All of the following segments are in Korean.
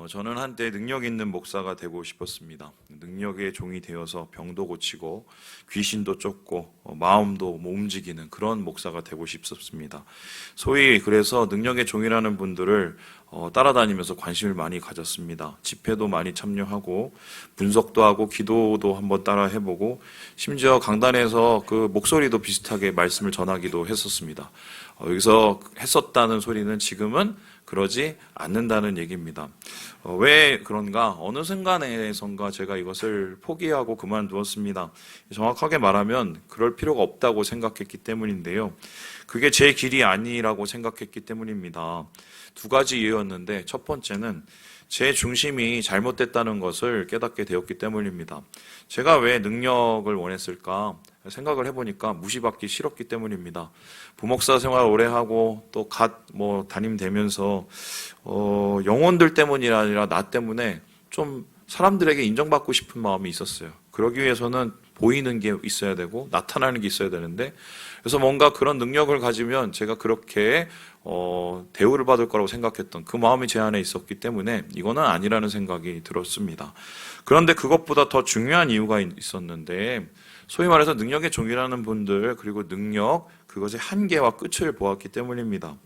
어, 저는 한때 능력 있는 목사가 되고 싶었습니다. 능력의 종이 되어서 병도 고치고 귀신도 쫓고 어, 마음도 뭐 움직이는 그런 목사가 되고 싶었습니다. 소위 그래서 능력의 종이라는 분들을 어, 따라다니면서 관심을 많이 가졌습니다. 집회도 많이 참여하고 분석도 하고 기도도 한번 따라 해보고 심지어 강단에서 그 목소리도 비슷하게 말씀을 전하기도 했었습니다. 어, 여기서 했었다는 소리는 지금은 그러지 않는다는 얘기입니다. 어, 왜 그런가? 어느 순간에선가 제가 이것을 포기하고 그만두었습니다. 정확하게 말하면 그럴 필요가 없다고 생각했기 때문인데요. 그게 제 길이 아니라고 생각했기 때문입니다. 두 가지 이유였는데 첫 번째는 제 중심이 잘못됐다는 것을 깨닫게 되었기 때문입니다. 제가 왜 능력을 원했을까 생각을 해보니까 무시받기 싫었기 때문입니다. 부목사 생활 오래 하고 또 갓 뭐 담임 되면서 어, 영혼들 때문이 아니라 나 때문에 좀 사람들에게 인정받고 싶은 마음이 있었어요. 그러기 위해서는 보이는 게 있어야 되고 나타나는 게 있어야 되는데 그래서 뭔가 그런 능력을 가지면 제가 그렇게 어, 대우를 받을 거라고 생각했던 그 마음이 제 안에 있었기 때문에 이거는 아니라는 생각이 들었습니다. 그런데 그것보다 더 중요한 이유가 있- 있었는데 소위 말해서 능력의 종이라는 분들 그리고 능력 그것의 한계와 끝을 보았기 때문입니다.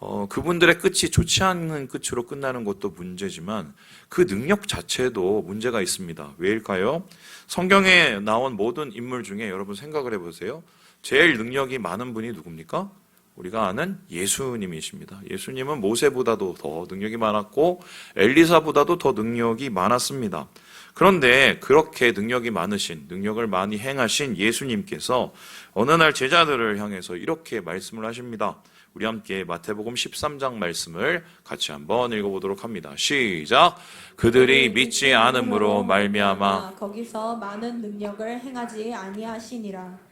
어, 그분들의 끝이 좋지 않은 끝으로 끝나는 것도 문제지만 그 능력 자체도 문제가 있습니다. 왜일까요? 성경에 나온 모든 인물 중에 여러분 생각을 해보세요. 제일 능력이 많은 분이 누굽니까? 우리가 아는 예수님이십니다. 예수님은 모세보다도 더 능력이 많았고 엘리사보다도 더 능력이 많았습니다. 그런데 그렇게 능력이 많으신, 능력을 많이 행하신 예수님께서 어느 날 제자들을 향해서 이렇게 말씀을 하십니다. 우리 함께 마태복음 13장 말씀을 같이 한번 읽어보도록 합니다. 시작. 그들이 믿지 않음으로 말미암아 거기서 많은 능력을 행하지 아니하시니라.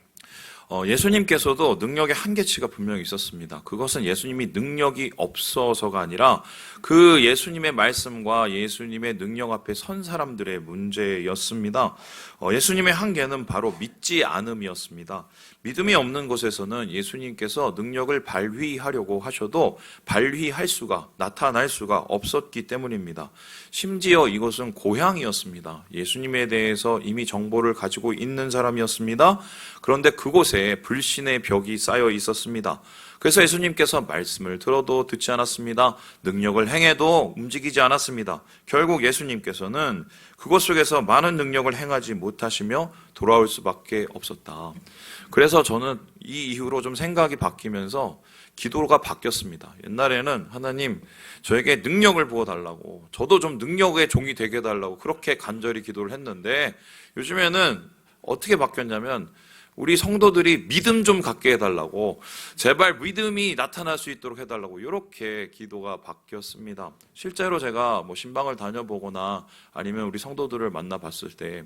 어, 예수님께서도 능력의 한계치가 분명히 있었습니다. 그것은 예수님이 능력이 없어서가 아니라 그 예수님의 말씀과 예수님의 능력 앞에 선 사람들의 문제였습니다. 어, 예수님의 한계는 바로 믿지 않음이었습니다. 믿음이 없는 곳에서는 예수님께서 능력을 발휘하려고 하셔도 발휘할 수가, 나타날 수가 없었기 때문입니다. 심지어 이것은 고향이었습니다. 예수님에 대해서 이미 정보를 가지고 있는 사람이었습니다. 그런데 그곳에 불신의 벽이 쌓여 있었습니다. 그래서 예수님께서 말씀을 들어도 듣지 않았습니다. 능력을 행해도 움직이지 않았습니다. 결국 예수님께서는 그곳 속에서 많은 능력을 행하지 못하시며 돌아올 수밖에 없었다. 그래서 저는 이 이후로 좀 생각이 바뀌면서 기도가 바뀌었습니다. 옛날에는 하나님 저에게 능력을 부어달라고 저도 좀 능력의 종이 되게 해달라고 그렇게 간절히 기도를 했는데 요즘에는 어떻게 바뀌었냐면 우리 성도들이 믿음 좀 갖게 해달라고 제발 믿음이 나타날 수 있도록 해달라고 이렇게 기도가 바뀌었습니다. 실제로 제가 뭐 신방을 다녀보거나 아니면 우리 성도들을 만나봤을 때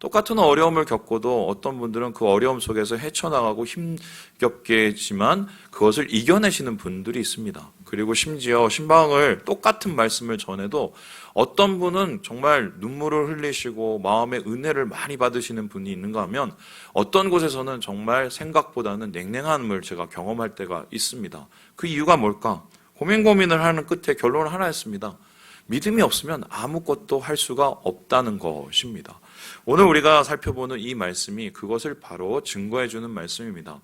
똑같은 어려움을 겪고도 어떤 분들은 그 어려움 속에서 헤쳐나가고 힘겹게지만 그것을 이겨내시는 분들이 있습니다. 그리고 심지어 신방을 똑같은 말씀을 전해도 어떤 분은 정말 눈물을 흘리시고 마음의 은혜를 많이 받으시는 분이 있는가 하면 어떤 곳에서 는 정말 생각보다는 냉랭함을 제가 경험할 때가 있습니다. 그 이유가 뭘까? 고민 고민을 하는 끝에 결론은 하나였습니다. 믿음이 없으면 아무것도 할 수가 없다는 것입니다. 오늘 우리가 살펴보는 이 말씀이 그것을 바로 증거해 주는 말씀입니다.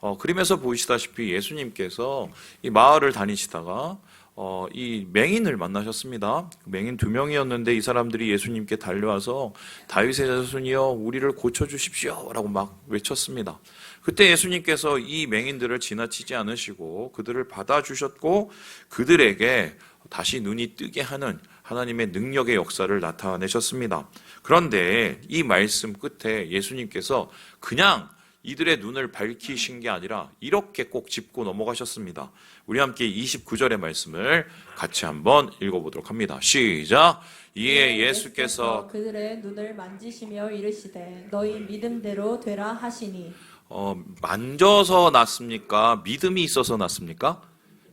어, 그림에서 보시다시피 예수님께서 이 마을을 다니시다가 어, 이 맹인을 만나셨습니다. 맹인 두 명이었는데 이 사람들이 예수님께 달려와서 다윗의 자손이여 우리를 고쳐 주십시오라고 막 외쳤습니다. 그때 예수님께서 이 맹인들을 지나치지 않으시고 그들을 받아 주셨고 그들에게 다시 눈이 뜨게 하는 하나님의 능력의 역사를 나타내셨습니다. 그런데 이 말씀 끝에 예수님께서 그냥 이들의 눈을 밝히신 게 아니라 이렇게 꼭 짚고 넘어가셨습니다. 우리 함께 29절의 말씀을 같이 한번 읽어보도록 합니다. 시작. 이에 예수께서 그들의 눈을 만지시며 이르시되 너희 믿음대로 되라 하시니 어, 만져서 났습니까? 믿음이 있어서 났습니까?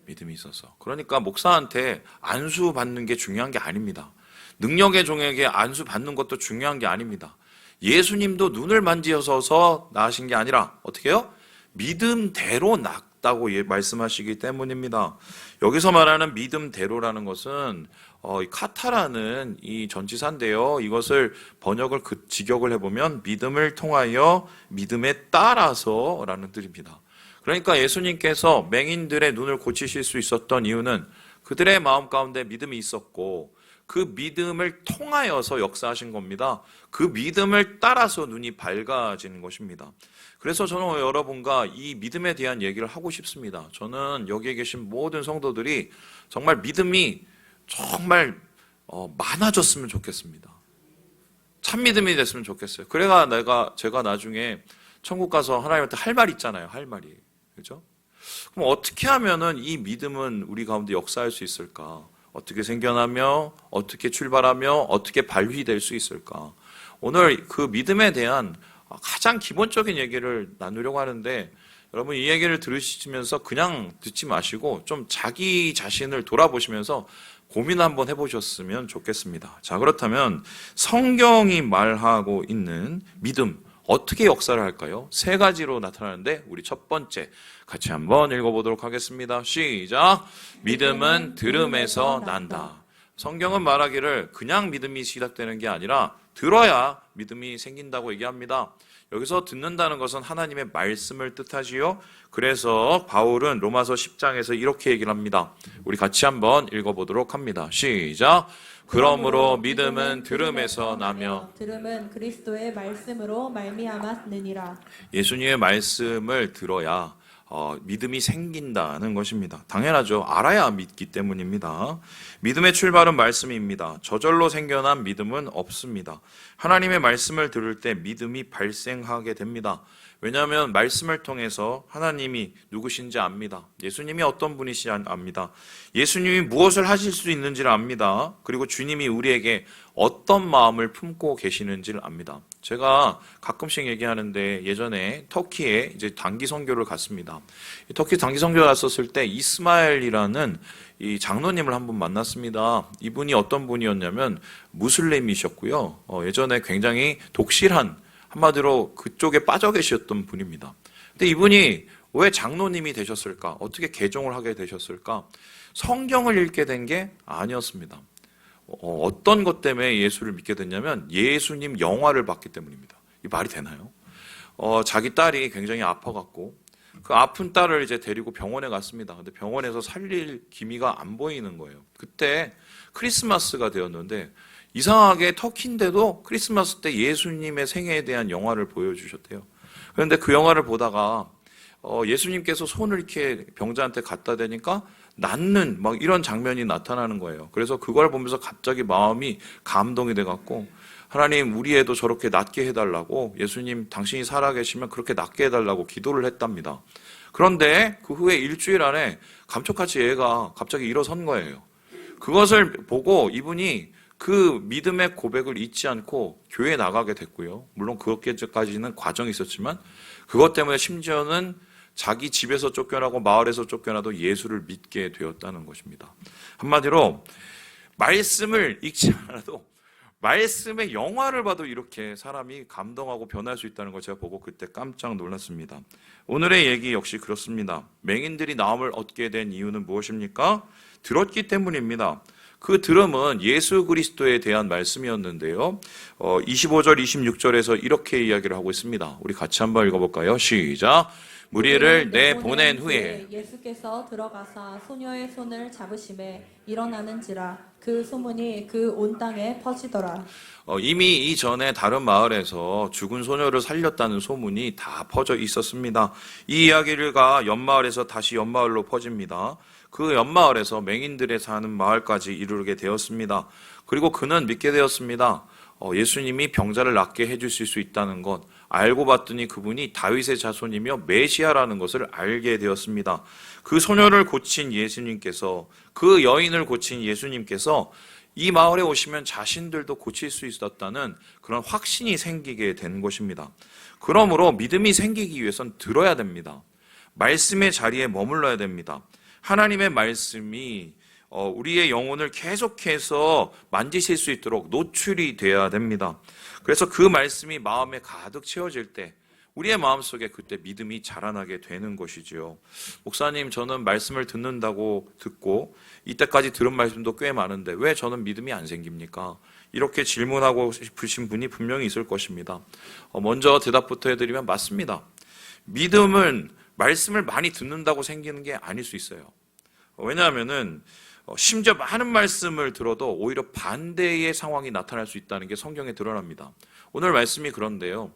믿음이 있어서. 그러니까 목사한테 안수 받는 게 중요한 게 아닙니다. 능력의 종에게 안수 받는 것도 중요한 게 아닙니다. 예수님도 눈을 만지셔서 나으신 게 아니라 어떻게 해요? 믿음대로 나, 맞다고 예- 말씀하시기 때문입니다. 여기서 말하는 믿음대로라는 것은 어, 이 카타라는 이 전치사인데요. 이것을 번역을 그 직역을 해보면 믿음을 통하여 믿음에 따라서라는 뜻입니다. 그러니까 예수님께서 맹인들의 눈을 고치실 수 있었던 이유는 그들의 마음 가운데 믿음이 있었고 그 믿음을 통하여서 역사하신 겁니다. 그 믿음을 따라서 눈이 밝아지는 것입니다. 그래서 저는 여러분과 이 믿음에 대한 얘기를 하고 싶습니다. 저는 여기에 계신 모든 성도들이 정말 믿음이 정말 어, 많아졌으면 좋겠습니다. 참 믿음이 됐으면 좋겠어요. 그래가 내가 제가 나중에 천국 가서 하나님한테 할 말 있잖아요. 할 말이 그죠? 그럼 어떻게 하면은 이 믿음은 우리 가운데 역사할 수 있을까? 어떻게 생겨나며 어떻게 출발하며 어떻게 발휘될 수 있을까? 오늘 그 믿음에 대한 가장 기본적인 얘기를 나누려고 하는데 여러분 이 얘기를 들으시면서 그냥 듣지 마시고 좀 자기 자신을 돌아보시면서 고민 한번 해보셨으면 좋겠습니다. 자 그렇다면 성경이 말하고 있는 믿음 어떻게 역사를 할까요? 세 가지로 나타나는데 우리 첫 번째 같이 한번 읽어보도록 하겠습니다. 시작. 믿음은 들음에서 난다. 성경은 말하기를 그냥 믿음이 시작되는 게 아니라 들어야 믿음이 생긴다고 얘기합니다. 여기서 듣는다는 것은 하나님의 말씀을 뜻하지요. 그래서 바울은 로마서 10장에서 이렇게 얘기를 합니다. 우리 같이 한번 읽어보도록 합니다. 시작. 그러므로 믿음은 들음에서 나며 들음은 그리스도의 말씀으로 말미암았느니라. 예수님의 말씀을 들어야 어, 믿음이 생긴다는 것입니다. 당연하죠. 알아야 믿기 때문입니다. 믿음의 출발은 말씀입니다. 저절로 생겨난 믿음은 없습니다. 하나님의 말씀을 들을 때 믿음이 발생하게 됩니다. 왜냐하면 말씀을 통해서 하나님이 누구신지 압니다. 예수님이 어떤 분이신지 압니다. 예수님이 무엇을 하실 수 있는지를 압니다. 그리고 주님이 우리에게 어떤 마음을 품고 계시는지를 압니다. 제가 가끔씩 얘기하는데 예전에 터키에 이제 단기 선교를 갔습니다. 이 터키 단기 선교 갔었을 때 이스마엘이라는 이 장로님을 한 분 만났습니다. 이분이 어떤 분이었냐면 무슬림이셨고요. 어, 예전에 굉장히 독실한 한마디로 그쪽에 빠져 계셨던 분입니다. 근데 이분이 왜 장로님이 되셨을까? 어떻게 개종을 하게 되셨을까? 성경을 읽게 된 게 아니었습니다. 어, 어떤 것 때문에 예수를 믿게 됐냐면 예수님 영화를 봤기 때문입니다. 이 말이 되나요? 어, 자기 딸이 굉장히 아파갖고 그 아픈 딸을 이제 데리고 병원에 갔습니다. 근데 병원에서 살릴 기미가 안 보이는 거예요. 그때 크리스마스가 되었는데 이상하게 터키인데도 크리스마스 때 예수님의 생애에 대한 영화를 보여주셨대요. 그런데 그 영화를 보다가 어, 예수님께서 손을 이렇게 병자한테 갖다 대니까 낫는 막 이런 장면이 나타나는 거예요. 그래서 그걸 보면서 갑자기 마음이 감동이 돼 갖고 하나님 우리 애도 저렇게 낫게 해달라고 예수님 당신이 살아계시면 그렇게 낫게 해달라고 기도를 했답니다. 그런데 그 후에 일주일 안에 감쪽같이 애가 갑자기 일어선 거예요. 그것을 보고 이분이 그 믿음의 고백을 잊지 않고 교회에 나가게 됐고요. 물론 그것까지는 과정이 있었지만 그것 때문에 심지어는 자기 집에서 쫓겨나고 마을에서 쫓겨나도 예수를 믿게 되었다는 것입니다. 한마디로 말씀을 읽지 않아도 말씀의 영화를 봐도 이렇게 사람이 감동하고 변할 수 있다는 걸 제가 보고 그때 깜짝 놀랐습니다. 오늘의 얘기 역시 그렇습니다. 맹인들이 나음을 얻게 된 이유는 무엇입니까? 들었기 때문입니다. 그 들음은 예수 그리스도에 대한 말씀이었는데요. 어, 25절, 26절에서 이렇게 이야기를 하고 있습니다. 우리 같이 한번 읽어볼까요? 시작. 무리를 내 보낸 후에 예수께서 들어가사 소녀의 손을 잡으심에 일어나는지라 그 소문이 그 온 땅에 퍼지더라. 어, 이미 이전에 다른 마을에서 죽은 소녀를 살렸다는 소문이 다 퍼져 있었습니다. 이 이야기가 연마을에서 다시 연마을로 퍼집니다. 그 연마을에서 맹인들의 사는 마을까지 이르게 되었습니다. 그리고 그는 믿게 되었습니다. 어, 예수님이 병자를 낫게 해주실 수 있다는 것 알고 봤더니 그분이 다윗의 자손이며 메시아라는 것을 알게 되었습니다. 그 소녀를 고친 예수님께서 그 여인을 고친 예수님께서 이 마을에 오시면 자신들도 고칠 수 있었다는 그런 확신이 생기게 된 것입니다. 그러므로 믿음이 생기기 위해선 들어야 됩니다. 말씀의 자리에 머물러야 됩니다. 하나님의 말씀이 어, 우리의 영혼을 계속해서 만지실 수 있도록 노출이 되어야 됩니다. 그래서 그 말씀이 마음에 가득 채워질 때 우리의 마음속에 그때 믿음이 자라나게 되는 것이지요. 목사님, 저는 말씀을 듣는다고 듣고 이때까지 들은 말씀도 꽤 많은데 왜 저는 믿음이 안 생깁니까? 이렇게 질문하고 싶으신 분이 분명히 있을 것입니다. 어, 먼저 대답부터 해드리면 맞습니다. 믿음은 말씀을 많이 듣는다고 생기는 게 아닐 수 있어요. 어, 왜냐하면은 어, 심지어 많은 말씀을 들어도 오히려 반대의 상황이 나타날 수 있다는 게 성경에 드러납니다. 오늘 말씀이 그런데요.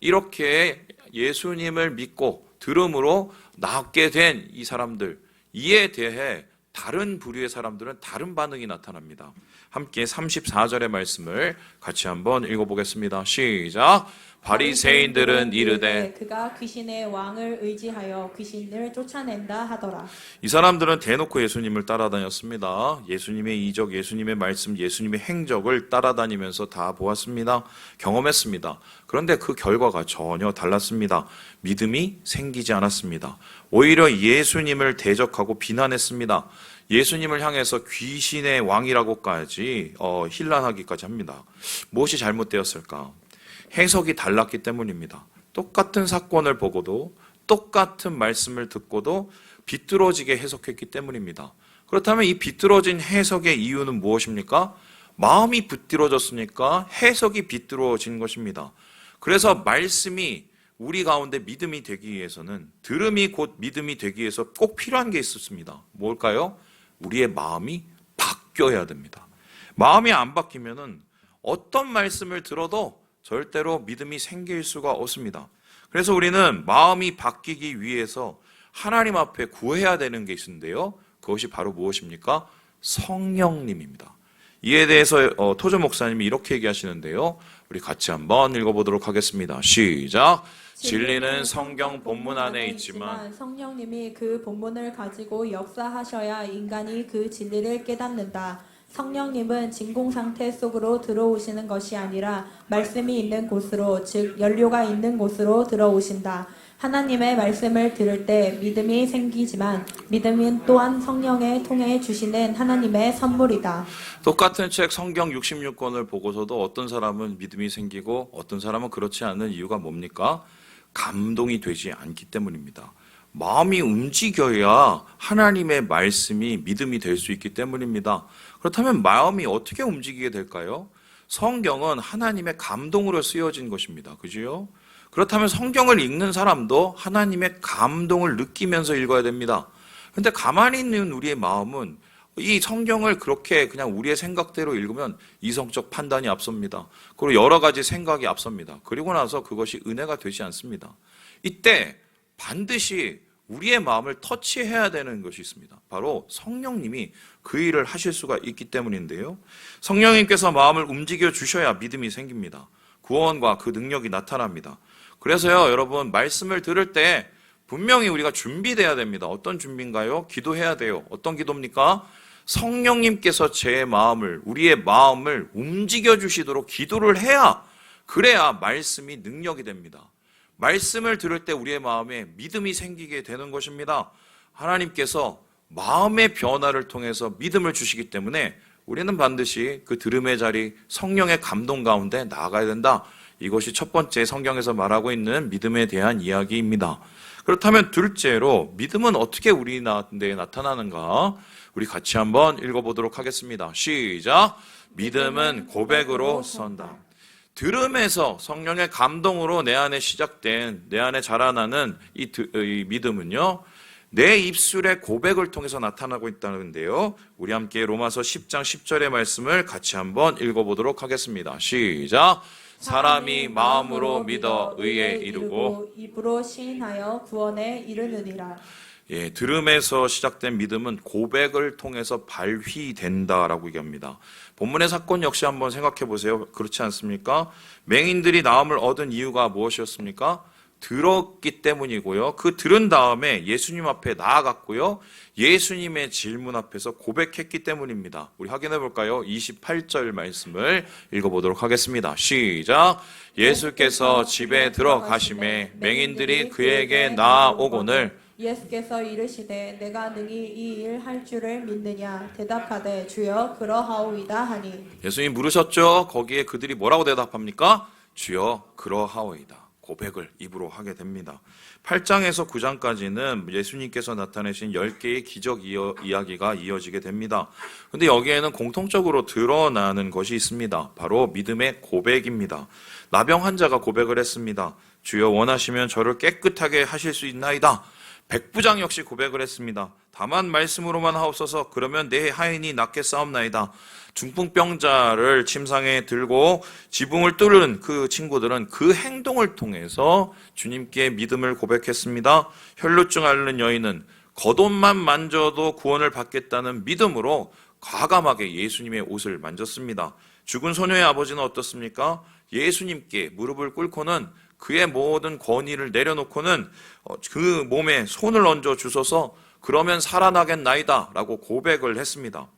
이렇게 예수님을 믿고 들음으로 낫게 된 이 사람들 이에 대해 다른 부류의 사람들은 다른 반응이 나타납니다. 함께 34절의 말씀을 같이 한번 읽어보겠습니다. 시작. 바리새인들은 이르되 그가 귀신의 왕을 의지하여 귀신을 쫓아낸다 하더라. 이 사람들은 대놓고 예수님을 따라다녔습니다. 예수님의 이적, 예수님의 말씀, 예수님의 행적을 따라다니면서 다 보았습니다. 경험했습니다. 그런데 그 결과가 전혀 달랐습니다. 믿음이 생기지 않았습니다. 오히려 예수님을 대적하고 비난했습니다. 예수님을 향해서 귀신의 왕이라고까지 어, 힐난하기까지 합니다. 무엇이 잘못되었을까? 해석이 달랐기 때문입니다. 똑같은 사건을 보고도 똑같은 말씀을 듣고도 비뚤어지게 해석했기 때문입니다. 그렇다면 이 비뚤어진 해석의 이유는 무엇입니까? 마음이 비뚤어졌으니까 해석이 비뚤어진 것입니다. 그래서 말씀이 우리 가운데 믿음이 되기 위해서는 들음이 곧 믿음이 되기 위해서 꼭 필요한 게 있었습니다. 뭘까요? 우리의 마음이 바뀌어야 됩니다. 마음이 안 바뀌면은 어떤 말씀을 들어도 절대로 믿음이 생길 수가 없습니다. 그래서 우리는 마음이 바뀌기 위해서 하나님 앞에 구해야 되는 게 있는데요. 그것이 바로 무엇입니까? 성령님입니다. 이에 대해서 어, 토조 목사님이 이렇게 얘기하시는데요. 우리 같이 한번 읽어보도록 하겠습니다. 시작. 진리는 성경 본문 안에 있지만 성령님이 그 본문을 가지고 역사하셔야 인간이 그 진리를 깨닫는다. 성령님은 진공 상태 속으로 들어오시는 것이 아니라 말씀이 있는 곳으로 즉 연료가 있는 곳으로 들어오신다. 하나님의 말씀을 들을 때 믿음이 생기지만 믿음은 또한 성령에 통해 주시는 하나님의 선물이다. 똑같은 책 성경 66권을 보고서도 어떤 사람은 믿음이 생기고 어떤 사람은 그렇지 않은 이유가 뭡니까? 감동이 되지 않기 때문입니다. 마음이 움직여야 하나님의 말씀이 믿음이 될 수 있기 때문입니다. 그렇다면 마음이 어떻게 움직이게 될까요? 성경은 하나님의 감동으로 쓰여진 것입니다. 그지요? 그렇다면 성경을 읽는 사람도 하나님의 감동을 느끼면서 읽어야 됩니다. 근데 가만히 있는 우리의 마음은 이 성경을 그렇게 그냥 우리의 생각대로 읽으면 이성적 판단이 앞섭니다. 그리고 여러 가지 생각이 앞섭니다. 그리고 나서 그것이 은혜가 되지 않습니다. 이때 반드시 우리의 마음을 터치해야 되는 것이 있습니다. 바로 성령님이 그 일을 하실 수가 있기 때문인데요. 성령님께서 마음을 움직여 주셔야 믿음이 생깁니다. 구원과 그 능력이 나타납니다. 그래서요, 여러분, 말씀을 들을 때 분명히 우리가 준비돼야 됩니다. 어떤 준비인가요? 기도해야 돼요. 어떤 기도입니까? 성령님께서 제 마음을, 우리의 마음을 움직여 주시도록 기도를 해야, 그래야 말씀이 능력이 됩니다. 말씀을 들을 때 우리의 마음에 믿음이 생기게 되는 것입니다. 하나님께서 마음의 변화를 통해서 믿음을 주시기 때문에 우리는 반드시 그 들음의 자리, 성령의 감동 가운데 나아가야 된다. 이것이 첫 번째 성경에서 말하고 있는 믿음에 대한 이야기입니다. 그렇다면 둘째로 믿음은 어떻게 우리 가운데 나타나는가? 우리 같이 한번 읽어보도록 하겠습니다. 시작. 믿음은 고백으로 선다. 들음에서 성령의 감동으로 내 안에 시작된 내 안에 자라나는 이, 드- 이 믿음은요. 내 입술의 고백을 통해서 나타나고 있다는데요. 우리 함께 로마서 10장 10절의 말씀을 같이 한번 읽어보도록 하겠습니다. 시작. 사람이 마음으로 믿어 의에 이르고 입으로 시인하여 구원에 이르느니라. 예, 들음에서 시작된 믿음은 고백을 통해서 발휘된다라고 얘기합니다. 본문의 사건 역시 한번 생각해 보세요. 그렇지 않습니까? 맹인들이 나음을 얻은 이유가 무엇이었습니까? 들었기 때문이고요. 그 들은 다음에 예수님 앞에 나아갔고요. 예수님의 질문 앞에서 고백했기 때문입니다. 우리 확인해 볼까요? 28절 말씀을 읽어 보도록 하겠습니다. 시작. 예수께서 집에 들어가심에 맹인들이 그에게 나아오거늘 예수께서 이르시되 내가 능히 이 일 할 줄을 믿느냐 대답하되 주여 그러하오이다 하니 예수님 물으셨죠? 거기에 그들이 뭐라고 대답합니까? 주여 그러하오이다. 고백을 입으로 하게 됩니다. 8장에서 9장까지는 예수님께서 나타내신 10개의 기적 이어, 이야기가 이어지게 됩니다. 근데 여기에는 공통적으로 드러나는 것이 있습니다. 바로 믿음의 고백입니다. 나병 환자가 고백을 했습니다. 주여 원하시면 저를 깨끗하게 하실 수 있나이다. 백부장 역시 고백을 했습니다. 다만 말씀으로만 하옵소서 그러면 내 하인이 낫게 싸움나이다. 중풍병자를 침상에 들고 지붕을 뚫은 그 친구들은 그 행동을 통해서 주님께 믿음을 고백했습니다. 혈루증 앓는 여인은 겉옷만 만져도 구원을 받겠다는 믿음으로 과감하게 예수님의 옷을 만졌습니다. 죽은 소녀의 아버지는 어떻습니까? 예수님께 무릎을 꿇고는 그의 모든 권위를 내려놓고는 어, 그 몸에 손을 얹어 주소서 그러면 살아나겠나이다 라고 고백을 했습니다.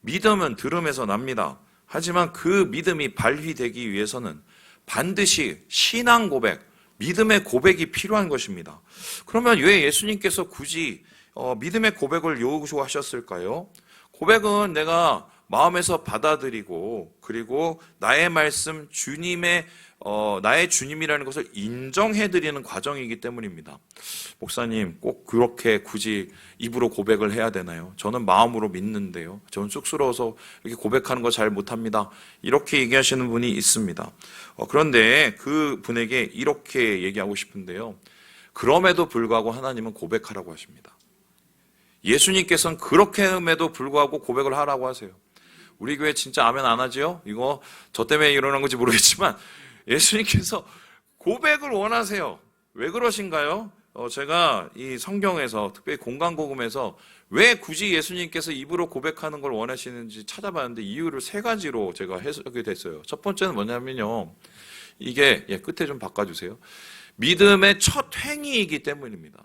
믿음은 들음에서 납니다. 하지만 그 믿음이 발휘되기 위해서는 반드시 신앙 고백, 믿음의 고백이 필요한 것입니다. 그러면 왜 예수님께서 굳이 어, 믿음의 고백을 요구하셨을까요? 고백은 내가 마음에서 받아들이고 그리고 나의 말씀 주님의 어, 나의 주님이라는 것을 인정해드리는 과정이기 때문입니다. 목사님, 꼭 그렇게 굳이 입으로 고백을 해야 되나요? 저는 마음으로 믿는데요. 저는 쑥스러워서 이렇게 고백하는 거 잘 못합니다. 이렇게 얘기하시는 분이 있습니다. 어, 그런데 그 분에게 이렇게 얘기하고 싶은데요. 그럼에도 불구하고 하나님은 고백하라고 하십니다. 예수님께서는 그렇게 함에도 불구하고 고백을 하라고 하세요. 우리 교회 진짜 아멘 안 하지요? 이거 저 때문에 일어난 건지 모르겠지만 예수님께서 고백을 원하세요. 왜 그러신가요? 어, 제가 이 성경에서 특별히 공간복음에서 왜 굳이 예수님께서 입으로 고백하는 걸 원하시는지 찾아봤는데 이유를 세 가지로 제가 해석이 됐어요. 첫 번째는 뭐냐면요. 이게 예, 끝에 좀 바꿔주세요. 믿음의 첫 행위이기 때문입니다.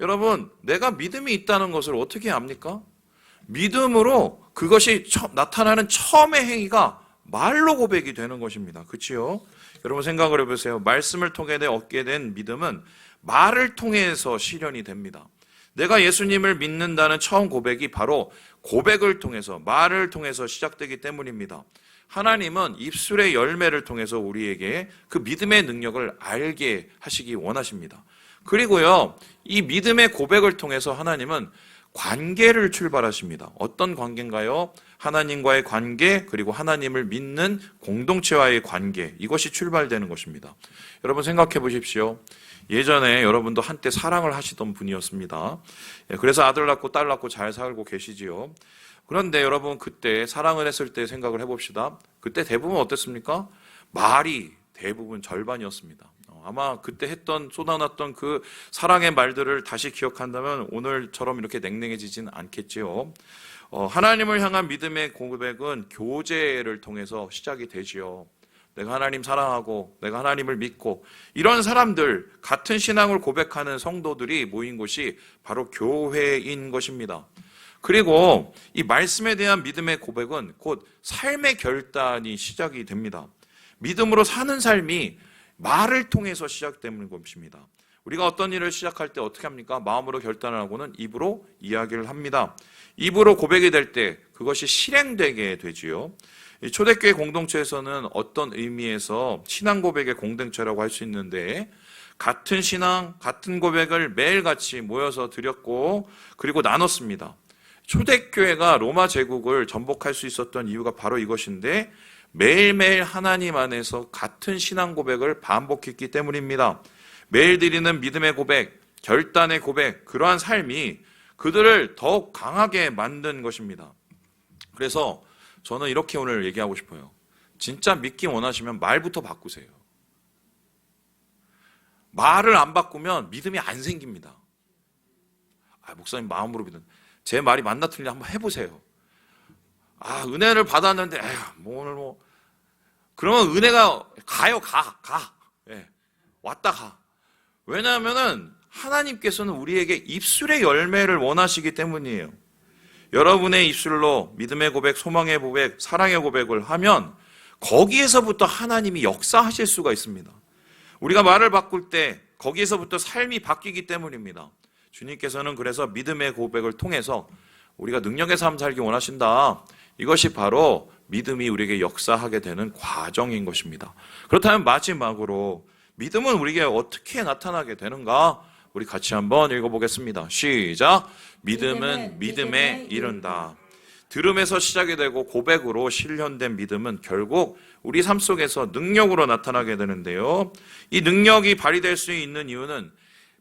여러분, 내가 믿음이 있다는 것을 어떻게 압니까? 믿음으로 그것이 처- 나타나는 처음의 행위가 말로 고백이 되는 것입니다. 그치요? 여러분 생각을 해보세요. 말씀을 통해 내 얻게 된 믿음은 말을 통해서 실현이 됩니다. 내가 예수님을 믿는다는 처음 고백이 바로 고백을 통해서, 말을 통해서 시작되기 때문입니다. 하나님은 입술의 열매를 통해서 우리에게 그 믿음의 능력을 알게 하시기 원하십니다. 그리고요, 이 믿음의 고백을 통해서 하나님은 관계를 출발하십니다. 어떤 관계인가요? 하나님과의 관계, 그리고 하나님을 믿는 공동체와의 관계, 이것이 출발되는 것입니다. 여러분 생각해 보십시오. 예전에 여러분도 한때 사랑을 하시던 분이었습니다. 예, 그래서 아들 낳고 딸 낳고 잘 살고 계시지요. 그런데 여러분 그때 사랑을 했을 때 생각을 해봅시다. 그때 대부분 어땠습니까? 말이 대부분 절반이었습니다. 어, 아마 그때 했던 쏟아놨던 그 사랑의 말들을 다시 기억한다면 오늘처럼 이렇게 냉랭해지진 않겠지요. 어, 하나님을 향한 믿음의 고백은 교제를 통해서 시작이 되지요. 내가 하나님 사랑하고 내가 하나님을 믿고 이런 사람들 같은 신앙을 고백하는 성도들이 모인 곳이 바로 교회인 것입니다. 그리고 이 말씀에 대한 믿음의 고백은 곧 삶의 결단이 시작이 됩니다. 믿음으로 사는 삶이 말을 통해서 시작되는 것입니다. 우리가 어떤 일을 시작할 때 어떻게 합니까? 마음으로 결단을 하고는 입으로 이야기를 합니다. 입으로 고백이 될 때 그것이 실행되게 되지요. 이 초대교회 공동체에서는 어떤 의미에서 신앙 고백의 공동체라고 할 수 있는데 같은 신앙, 같은 고백을 매일같이 모여서 드렸고 그리고 나눴습니다. 초대교회가 로마 제국을 전복할 수 있었던 이유가 바로 이것인데 매일매일 하나님 안에서 같은 신앙 고백을 반복했기 때문입니다. 매일 드리는 믿음의 고백, 결단의 고백, 그러한 삶이 그들을 더욱 강하게 만든 것입니다. 그래서 저는 이렇게 오늘 얘기하고 싶어요. 진짜 믿기 원하시면 말부터 바꾸세요. 말을 안 바꾸면 믿음이 안 생깁니다. 아, 목사님 마음으로 믿는. 제 말이 맞나 틀리나 한번 해보세요. 아, 은혜를 받았는데, 에휴, 뭐 오늘 뭐. 그러면 은혜가 가요, 가, 가. 예, 왔다 가. 왜냐하면은 하나님께서는 우리에게 입술의 열매를 원하시기 때문이에요. 여러분의 입술로 믿음의 고백, 소망의 고백, 사랑의 고백을 하면 거기에서부터 하나님이 역사하실 수가 있습니다. 우리가 말을 바꿀 때 거기에서부터 삶이 바뀌기 때문입니다. 주님께서는 그래서 믿음의 고백을 통해서 우리가 능력의 삶 살기 원하신다. 이것이 바로 믿음이 우리에게 역사하게 되는 과정인 것입니다. 그렇다면 마지막으로 믿음은 우리에게 어떻게 나타나게 되는가? 우리 같이 한번 읽어보겠습니다. 시작. 믿음은 믿음에 이른다. 들음에서 시작이 되고 고백으로 실현된 믿음은 결국 우리 삶 속에서 능력으로 나타나게 되는데요. 이 능력이 발휘될 수 있는 이유는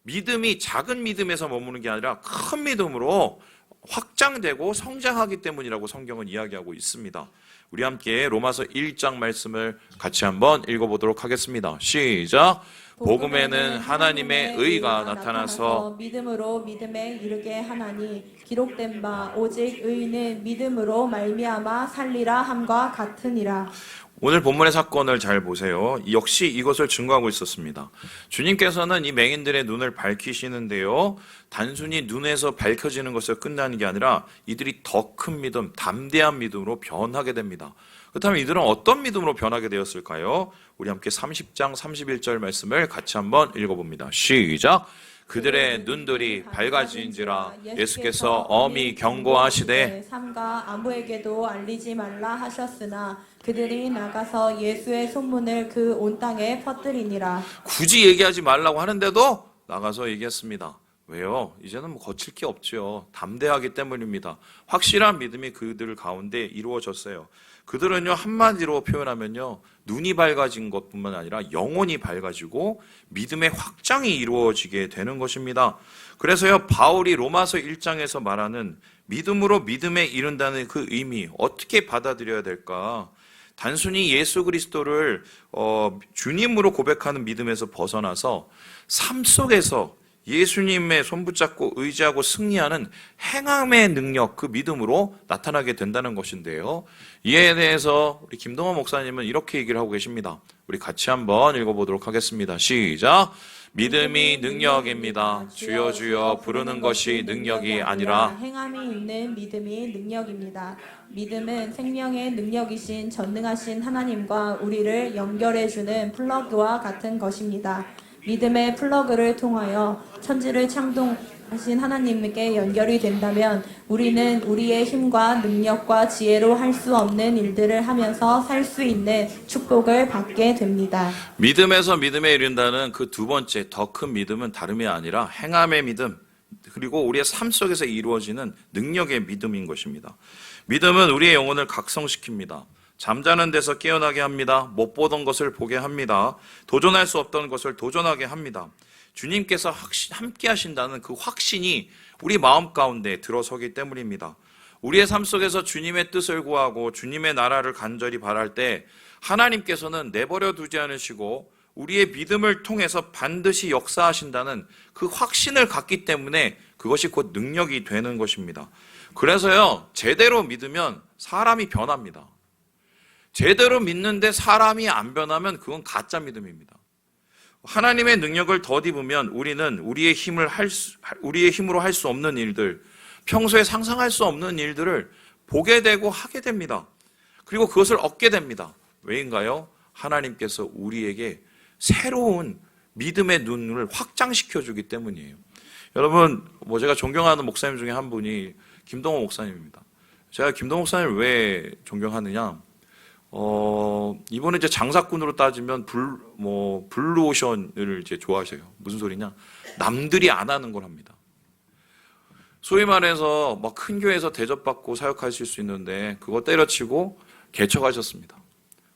믿음이 작은 믿음에서 머무는 게 아니라 큰 믿음으로 확장되고 성장하기 때문이라고 성경은 이야기하고 있습니다. 우리 함께 로마서 1장 말씀을 같이 한번 읽어보도록 하겠습니다. 시작. 복음에는 하나님의 의가 나타나서 믿음으로 믿음에 이르게 하나니 기록된 바 오직 의인은 믿음으로 말미암아 살리라 함과 같으니라. 오늘 본문의 사건을 잘 보세요. 역시 이것을 증거하고 있었습니다. 주님께서는 이 맹인들의 눈을 밝히시는데요. 단순히 눈에서 밝혀지는 것을 끝나는 게 아니라 이들이 더 큰 믿음, 담대한 믿음으로 변하게 됩니다. 그렇다면 이들은 어떤 믿음으로 변하게 되었을까요? 우리 함께 30장 31절 말씀을 같이 한번 읽어봅니다. 시작. 그들의 눈들이 밝아진지라 예수께서 엄히 경고하시되 삼가 아무에게도 알리지 말라 하셨으나 그들이 나가서 예수의 소문을 그 온 땅에 퍼뜨리니라. 굳이 얘기하지 말라고 하는데도 나가서 얘기했습니다. 왜요? 이제는 뭐 거칠 게 없죠. 담대하기 때문입니다. 확실한 믿음이 그들 가운데 이루어졌어요. 그들은요, 한마디로 표현하면요, 눈이 밝아진 것 뿐만 아니라 영혼이 밝아지고 믿음의 확장이 이루어지게 되는 것입니다. 그래서요, 바울이 로마서 1장에서 말하는 믿음으로 믿음에 이른다는 그 의미, 어떻게 받아들여야 될까? 단순히 예수 그리스도를 어, 주님으로 고백하는 믿음에서 벗어나서 삶 속에서 예수님의 손 붙잡고 의지하고 승리하는 행함의 능력, 그 믿음으로 나타나게 된다는 것인데요. 이에 대해서 우리 김동원 목사님은 이렇게 얘기를 하고 계십니다. 우리 같이 한번 읽어보도록 하겠습니다. 시작. 믿음이 능력입니다. 주여 주여 부르는 것이 능력이 아니라 행함이 있는 믿음이 능력입니다. 믿음은 생명의 능력이신 전능하신 하나님과 우리를 연결해 주는 플러그와 같은 것입니다. 믿음의 플러그를 통하여 천지를 창동하신 하나님께 연결이 된다면 우리는 우리의 힘과 능력과 지혜로 할 수 없는 일들을 하면서 살 수 있는 축복을 받게 됩니다. 믿음에서 믿음에 이른다는 그 두 번째 더 큰 믿음은 다름이 아니라 행함의 믿음 그리고 우리의 삶 속에서 이루어지는 능력의 믿음인 것입니다. 믿음은 우리의 영혼을 각성시킵니다. 잠자는 데서 깨어나게 합니다. 못 보던 것을 보게 합니다. 도전할 수 없던 것을 도전하게 합니다. 주님께서 함께 하신다는 그 확신이 우리 마음 가운데 들어서기 때문입니다. 우리의 삶 속에서 주님의 뜻을 구하고 주님의 나라를 간절히 바랄 때 하나님께서는 내버려 두지 않으시고 우리의 믿음을 통해서 반드시 역사하신다는 그 확신을 갖기 때문에 그것이 곧 능력이 되는 것입니다. 그래서요, 제대로 믿으면 사람이 변합니다. 제대로 믿는데 사람이 안 변하면 그건 가짜 믿음입니다. 하나님의 능력을 덧입으면 우리는 우리의 힘을 할 수, 우리의 힘으로 할 수 없는 일들, 평소에 상상할 수 없는 일들을 보게 되고 하게 됩니다. 그리고 그것을 얻게 됩니다. 왜인가요? 하나님께서 우리에게 새로운 믿음의 눈을 확장시켜 주기 때문이에요. 여러분, 뭐 제가 존경하는 목사님 중에 한 분이 김동호 목사님입니다. 제가 김동호 목사님을 왜 존경하느냐? 어, 이번에 이제 장사꾼으로 따지면 불, 뭐, 블루오션을 이제 좋아하셔요. 무슨 소리냐? 남들이 안 하는 걸 합니다. 소위 말해서 막 큰 교회에서 대접받고 사역하실 수 있는데 그거 때려치고 개척하셨습니다.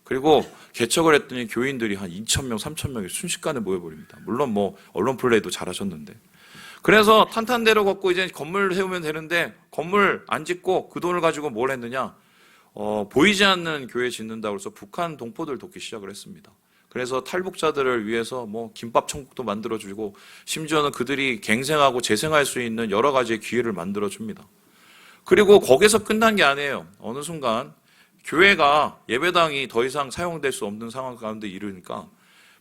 그리고 개척을 했더니 교인들이 한 2,000명, 3,000명이 순식간에 모여버립니다. 물론 뭐 언론 플레이도 잘하셨는데. 그래서 탄탄대로 걷고 이제 건물 세우면 되는데 건물 안 짓고 그 돈을 가지고 뭘 했느냐? 어, 보이지 않는 교회 짓는다고 해서 북한 동포들 돕기 시작을 했습니다. 그래서 탈북자들을 위해서 뭐 김밥 천국도 만들어주고 심지어는 그들이 갱생하고 재생할 수 있는 여러 가지의 기회를 만들어줍니다. 그리고 거기서 끝난 게 아니에요. 어느 순간 교회가 예배당이 더 이상 사용될 수 없는 상황 가운데 이르니까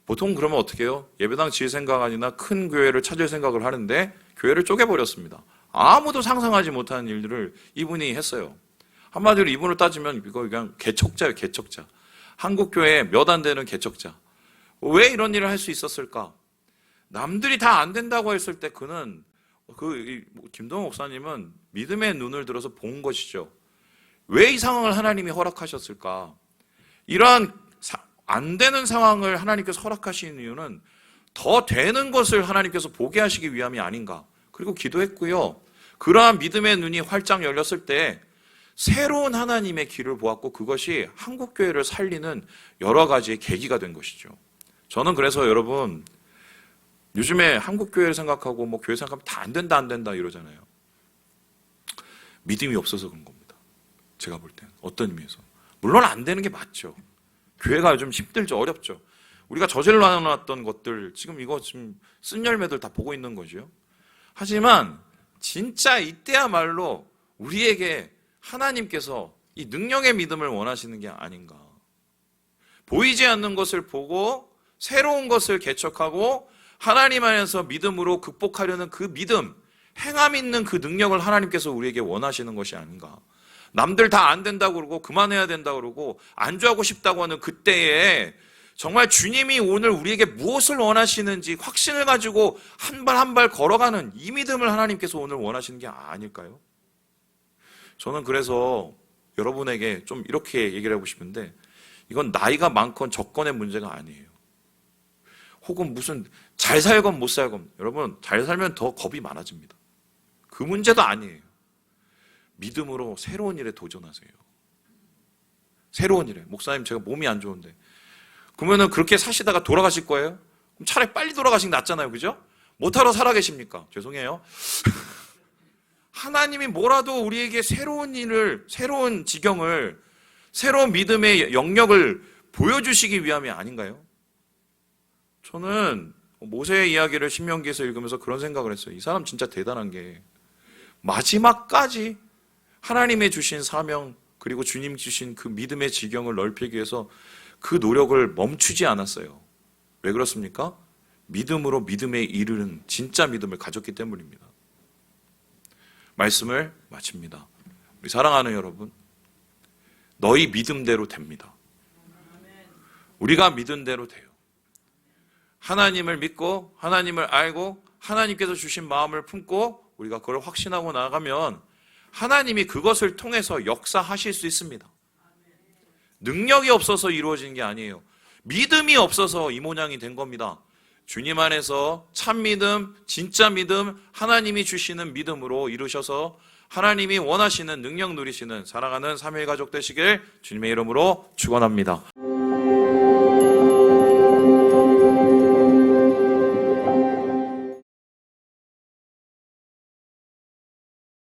보통 그러면 어떻게 해요? 예배당 지을 생각 아니나 큰 교회를 찾을 생각을 하는데 교회를 쪼개버렸습니다. 아무도 상상하지 못하는 일들을 이분이 했어요. 한마디로 이분을 따지면 이거 그냥 개척자예요, 개척자. 한국 교회 몇안 되는 개척자. 왜 이런 일을 할 수 있었을까? 남들이 다 안 된다고 했을 때 그는 그 김동호 목사님은 믿음의 눈을 들어서 본 것이죠. 왜 이 상황을 하나님이 허락하셨을까? 이러한 사- 안 되는 상황을 하나님께서 허락하시는 이유는 더 되는 것을 하나님께서 보게 하시기 위함이 아닌가. 그리고 기도했고요. 그러한 믿음의 눈이 활짝 열렸을 때 새로운 하나님의 길을 보았고 그것이 한국 교회를 살리는 여러 가지의 계기가 된 것이죠. 저는 그래서 여러분 요즘에 한국 교회를 생각하고 뭐 교회 생각하면 다 안 된다 안 된다 이러잖아요. 믿음이 없어서 그런 겁니다. 제가 볼 때는 어떤 의미에서 물론 안 되는 게 맞죠. 교회가 요즘 힘들죠 어렵죠. 우리가 저질러 놨던 것들 지금 이거 지금 쓴 열매들 다 보고 있는 거죠. 하지만 진짜 이때야말로 우리에게 하나님께서 이 능력의 믿음을 원하시는 게 아닌가. 보이지 않는 것을 보고 새로운 것을 개척하고 하나님 안에서 믿음으로 극복하려는 그 믿음, 행함 있는 그 능력을 하나님께서 우리에게 원하시는 것이 아닌가. 남들 다 안 된다고 그러고 그만해야 된다고 그러고 안주하고 싶다고 하는 그때에 정말 주님이 오늘 우리에게 무엇을 원하시는지 확신을 가지고 한 발 한 발 걸어가는 이 믿음을 하나님께서 오늘 원하시는 게 아닐까요? 저는 그래서 여러분에게 좀 이렇게 얘기를 하고 싶은데 이건 나이가 많건 적건의 문제가 아니에요. 혹은 무슨 잘 살건 못 살건 여러분 잘 살면 더 겁이 많아집니다. 그 문제도 아니에요. 믿음으로 새로운 일에 도전하세요. 새로운 일에 목사님 제가 몸이 안 좋은데 그러면은 그렇게 사시다가 돌아가실 거예요? 그럼 차라리 빨리 돌아가시는 게 낫잖아요. 그죠? 못하러 살아 계십니까? 죄송해요. 하나님이 뭐라도 우리에게 새로운 일을, 새로운 지경을, 새로운 믿음의 영역을 보여주시기 위함이 아닌가요? 저는 모세의 이야기를 신명기에서 읽으면서 그런 생각을 했어요. 이 사람 진짜 대단한 게 마지막까지 하나님의 주신 사명 그리고 주님 주신 그 믿음의 지경을 넓히기 위해서 그 노력을 멈추지 않았어요. 왜 그렇습니까? 믿음으로 믿음에 이르는 진짜 믿음을 가졌기 때문입니다. 말씀을 마칩니다. 우리 사랑하는 여러분, 너희 믿음대로 됩니다. 우리가 믿은 대로 돼요. 하나님을 믿고 하나님을 알고 하나님께서 주신 마음을 품고 우리가 그걸 확신하고 나가면 하나님이 그것을 통해서 역사하실 수 있습니다. 능력이 없어서 이루어진 게 아니에요. 믿음이 없어서 이 모양이 된 겁니다. 주님 안에서 참 믿음, 진짜 믿음, 하나님이 주시는 믿음으로 이루셔서 하나님이 원하시는 능력 누리시는 사랑하는 삼일 가족 되시길 주님의 이름으로 축원합니다.